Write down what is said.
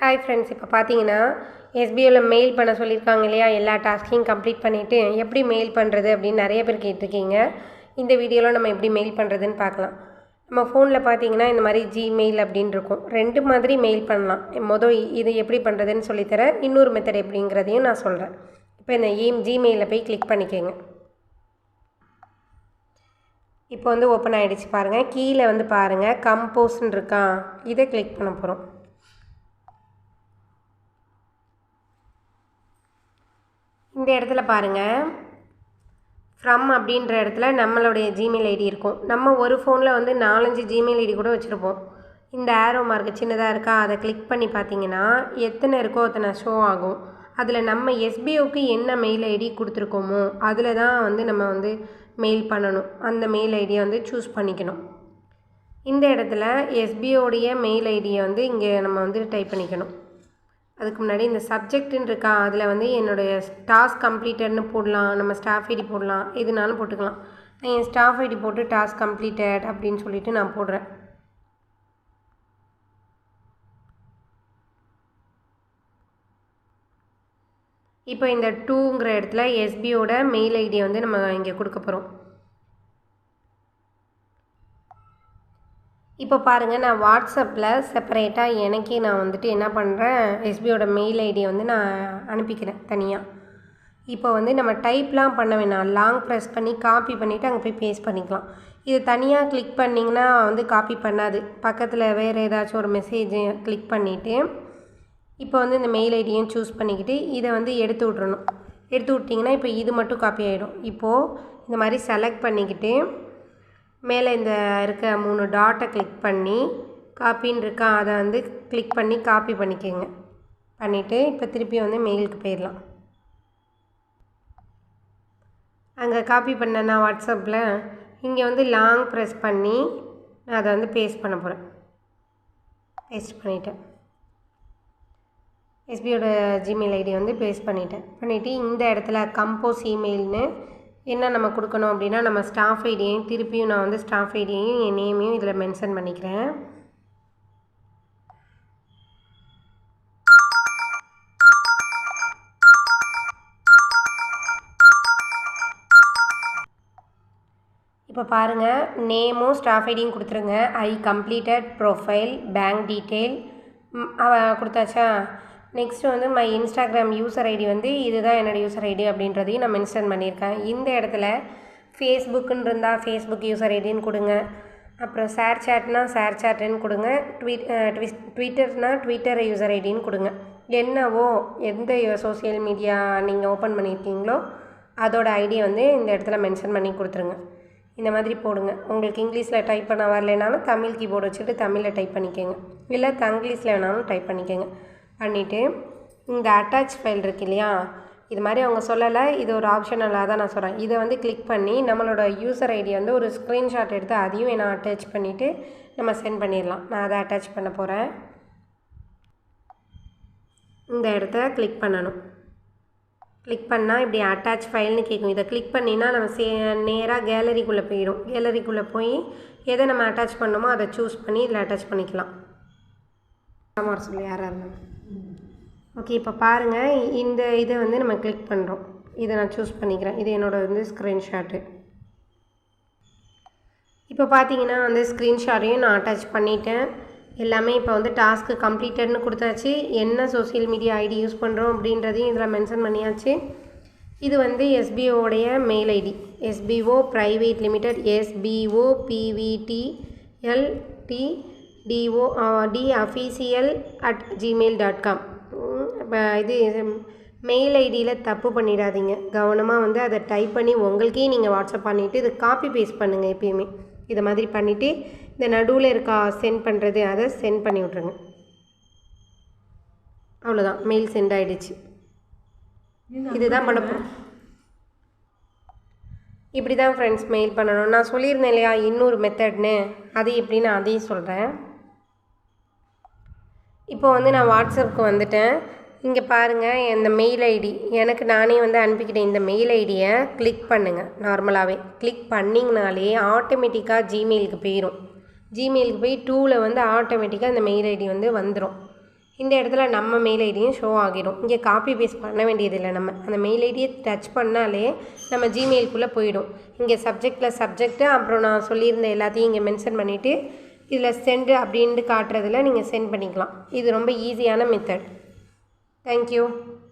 Hi friends இப்போ பார்த்தீங்கன்னா எஸ்பிஓவில் mail பண்ண சொல்லியிருக்காங்க இல்லையா? எல்லா டாஸ்க்கையும் கம்ப்ளீட் பண்ணிவிட்டு எப்படி மெயில் பண்ணுறது அப்படின்னு நிறைய பேர் கேட்டிருக்கீங்க. இந்த வீடியோவில் நம்ம எப்படி மெயில் பண்ணுறதுன்னு பார்க்கலாம். நம்ம ஃபோனில் பார்த்தீங்கன்னா இந்த மாதிரி ஜிமெயில் அப்படின்னு இருக்கும். ரெண்டு மாதிரி மெயில் பண்ணலாம். மொதல் இது எப்படி பண்ணுறதுன்னு சொல்லித்தரேன் இன்னொரு மெத்தட் எப்படிங்கிறதையும் நான் சொல்கிறேன் இப்போ இந்த இ ஜிமெயிலில் போய் கிளிக் பண்ணிக்கோங்க. இப்போ வந்து ஓப்பன் ஆகிடுச்சு பாருங்கள் கீழே வந்து பாருங்கள் கம்போஸ்ன்னு இருக்கா? இதை கிளிக் பண்ண போகிறோம் இந்த இடத்துல பாருங்கள் ஃப்ரம் அப்படின்ற இடத்துல நம்மளுடைய ஜிமெயில் ஐடி இருக்கும். நம்ம ஒரு ஃபோனில் வந்து நாலஞ்சு ஜிமெயில் ஐடி கூட வச்சுருப்போம். இந்த ஆரோ மார்க் சின்னதாக இருக்கா அதை கிளிக் பண்ணி பார்த்தீங்கன்னா எத்தனை இருக்கோ அத்தனை ஷோ ஆகும். அதில் நம்ம எஸ்பிஓக்கு என்ன மெயில் ஐடி கொடுத்துருக்கோமோ அதில் தான் வந்து நம்ம வந்து மெயில் பண்ணணும். அந்த மெயில் ஐடியை வந்து சூஸ் பண்ணிக்கணும். இந்த இடத்துல எஸ்பிஓடைய மெயில் ஐடியை வந்து இங்கே நம்ம வந்து டைப் பண்ணிக்கணும். அதுக்கு முன்னாடி இந்த சப்ஜெக்ட்டுன்னு இருக்கா அதில் வந்து என்னுடைய டாஸ்க் கம்ப்ளீட்டட்னு போடலாம் நம்ம ஸ்டாஃப் ஐடி போடலாம் எதுனாலும் போட்டுக்கலாம். நான் என் ஸ்டாஃப் ஐடி போட்டு டாஸ்க் கம்ப்ளீட்டட் அப்படின்னு சொல்லிவிட்டு நான் போடுறேன். இப்போ இந்த டூங்கிற இடத்துல எஸ்பியோட மெயில் ஐடியை வந்து நம்ம இங்கே கொடுக்க போகிறோம் இப்போ பாருங்கள் நான் வாட்ஸ்அப்பில் செப்பரேட்டாக எனக்கே நான் வந்துட்டு என்ன பண்ணுறேன் எஸ்பியோட மெயில் ஐடியை வந்து நான் அனுப்பிக்கிறேன் தனியாக இப்போ வந்து நம்ம டைப்லாம் பண்ண வேணாம். லாங் ப்ரெஸ் பண்ணி காப்பி பண்ணிவிட்டு அங்கே போய் பேஸ்ட் பண்ணிக்கலாம். இது தனியாக கிளிக் பண்ணிங்கன்னா வந்து காப்பி பண்ணாது. பக்கத்தில் வேறு ஏதாச்சும் ஒரு மெசேஜ் கிளிக் பண்ணிவிட்டு இப்போ வந்து இந்த மெயில் ஐடியும் சூஸ் பண்ணிக்கிட்டு இதை வந்து எடுத்து விட்றணும் எடுத்து விட்டிங்கன்னா இப்போ இது மட்டும் காப்பி ஆகிடும் இப்போது இந்த மாதிரி செலக்ட் பண்ணிக்கிட்டு மேலே இந்த இருக்க மூணு டாட்டை கிளிக் பண்ணி காப்பின்னு இருக்கா அதை வந்து கிளிக் பண்ணி காப்பி பண்ணிக்கோங்க. பண்ணிவிட்டு இப்போ திருப்பி வந்து மெயிலுக்கு போயிடலாம். அங்கே காப்பி பண்ணேன்னா வாட்ஸ்அப்பில் இங்கே வந்து லாங் ப்ரெஸ் பண்ணி நான் அதை வந்து பேஸ்ட் பண்ண போகிறேன் பேஸ்ட் பண்ணிட்டேன். எஸ்பியோட ஜிமெயில் ஐடி வந்து பேஸ்ட் பண்ணிட்டேன். பண்ணிவிட்டு இந்த இடத்துல கம்போஸ் இமெயில்னு என்ன நம்ம கொடுக்கணும் அப்படின்னா நம்ம ஸ்டாஃப் ஐடியையும் திருப்பியும் நான் வந்து ஸ்டாஃப் ஐடியையும் என் நேமையும் இதில் மென்ஷன் பண்ணிக்கிறேன். இப்போ பாருங்கள் நேமும் ஸ்டாஃப் ஐடியும் கொடுத்துருங்க. I completed profile bank detail கொடுத்தாச்சா? Next வந்து மை இன்ஸ்டாகிராம் யூசர் ஐடி வந்து இதுதான் என்னோடய யூசர் ஐடி அப்படின்றதையும் நான் மென்ஷன் பண்ணியிருக்கேன். இந்த இடத்துல ஃபேஸ்புக்குன்னு இருந்தால் ஃபேஸ்புக் யூசர் ஐடின்னு கொடுங்க. அப்புறம் ஷேர் சேட்னா ஷேர் சேட்டுன்னு கொடுங்க. ட்வீட் ட்விஸ் ட்விட்டர்னா ட்விட்டர் யூசர் ஐடின்னு கொடுங்க. என்னவோ எந்த சோசியல் மீடியா நீங்கள் ஓப்பன் பண்ணியிருக்கீங்களோ அதோட ஐடியை வந்து இந்த இடத்துல மென்ஷன் பண்ணி கொடுத்துருங்க. இந்த மாதிரி போடுங்க. உங்களுக்கு இங்கிலீஷில் டைப் பண்ண வரலைனாலும் தமிழ் கீபோர்டு வச்சுட்டு தமிழில் டைப் பண்ணிக்கோங்க. இல்லை தங்கிலீஷில் வேணாலும் டைப் பண்ணிக்கோங்க. பண்ணிவிட்டு இந்த அட்டாச் ஃபைல் இருக்கு இல்லையா? இது மாதிரி அவங்க சொல்லலை இது ஒரு ஆப்ஷனலாக தான் நான் சொல்கிறேன் இதை வந்து கிளிக் பண்ணி நம்மளோட யூசர் ஐடி வந்து ஒரு ஸ்க்ரீன்ஷாட் எடுத்து அதையும் நான் அட்டாச் பண்ணிவிட்டு நம்ம சென்ட் பண்ணிடலாம். நான் அதை அட்டாச் பண்ண போகிறேன் இந்த இடத்த கிளிக் பண்ணணும். கிளிக் பண்ணால் இப்படி அட்டாச் ஃபைல்னு கேட்கும். இதை கிளிக் பண்ணினா நம்ம சே நேராக கேலரிக்குள்ளே போயிடும். கேலரிக்குள்ளே போய் எதை நம்ம அட்டாச் பண்ணோமோ அதை சூஸ் பண்ணி இதில் அட்டாச் பண்ணிக்கலாம். ஆமாம் சொல்லி யாராக இருந்தாலும். ஓகே இப்போ பாருங்கள் இந்த இதை வந்து நம்ம கிளிக் பண்ணுறோம் இதை நான் சூஸ் பண்ணிக்கிறேன். இது என்னோடய வந்து ஸ்க்ரீன்ஷாட்டு இப்போ பார்த்தீங்கன்னா வந்து ஸ்க்ரீன்ஷாட்டையும் நான் அட்டாச் பண்ணிட்டேன். எல்லாமே இப்போ வந்து டாஸ்க்கு கம்ப்ளீட்டட்னு கொடுத்தாச்சு. என்ன சோசியல் மீடியா ஐடி யூஸ் பண்ணுறோம் அப்படின்றதையும் இதில் மென்ஷன் பண்ணியாச்சு. இது வந்து எஸ்பிஓடைய mail ID SPO private limited SPO PVT LT DO T official at Gmail dot com இது மெயில் ஐடியில் தப்பு பண்ணிடாதீங்க. கவனமாக வந்து அதை டைப் பண்ணி உங்களுக்கே நீங்கள் வாட்ஸ்அப் பண்ணிவிட்டு இதை காப்பி பேஸ்ட் பண்ணுங்கள் எப்பயுமே. இதை மாதிரி பண்ணிவிட்டு இந்த நடுவில் இருக்கா சென்ட் பண்ணுறது அதை சென்ட் பண்ணி விட்ருங்க அவ்வளோதான் மெயில் சென்ட் ஆகிடுச்சு இதுதான் பண்ண போகிறோம் இப்படி தான் ஃப்ரெண்ட்ஸ் மெயில் பண்ணணும். நான் சொல்லியிருந்தேன் இல்லையா இன்னொரு மெத்தட்னு அது எப்படின்னு அதையும் சொல்கிறேன் இப்போ வந்து நான் வாட்ஸ்அப்புக்கு வந்துட்டேன். இங்கே பாருங்கள் இந்த மெயில் ஐடி எனக்கு நானே வந்து அனுப்பிக்கிட்டேன். இந்த மெயில் ஐடியை கிளிக் பண்ணுங்கள் நார்மலாகவே கிளிக் பண்ணிங்கனாலே ஆட்டோமேட்டிக்காக ஜிமெயிலுக்கு போயிடும் ஜிமெயிலுக்கு போய் டூவில் வந்து ஆட்டோமேட்டிக்காக இந்த மெயில் ஐடி வந்து வந்துடும் இந்த இடத்துல நம்ம மெயில் ஐடியும் ஷோ ஆகிடும் இங்கே காப்பி பேஸ்ட் பண்ண வேண்டியதில்லை நம்ம. அந்த மெயில் ஐடியை டச் பண்ணாலே நம்ம ஜிமெயிலுக்குள்ளே போயிடும். இங்கே சப்ஜெக்டில் சப்ஜெக்ட்டு அப்புறம் நான் சொல்லியிருந்த எல்லாத்தையும் இங்கே மென்ஷன் பண்ணிவிட்டு இதில் சென்டு அப்படின்ட்டு காட்டுறதுல நீங்கள் சென்ட் பண்ணிக்கலாம். இது ரொம்ப ஈஸியான மெத்தட் Thank you.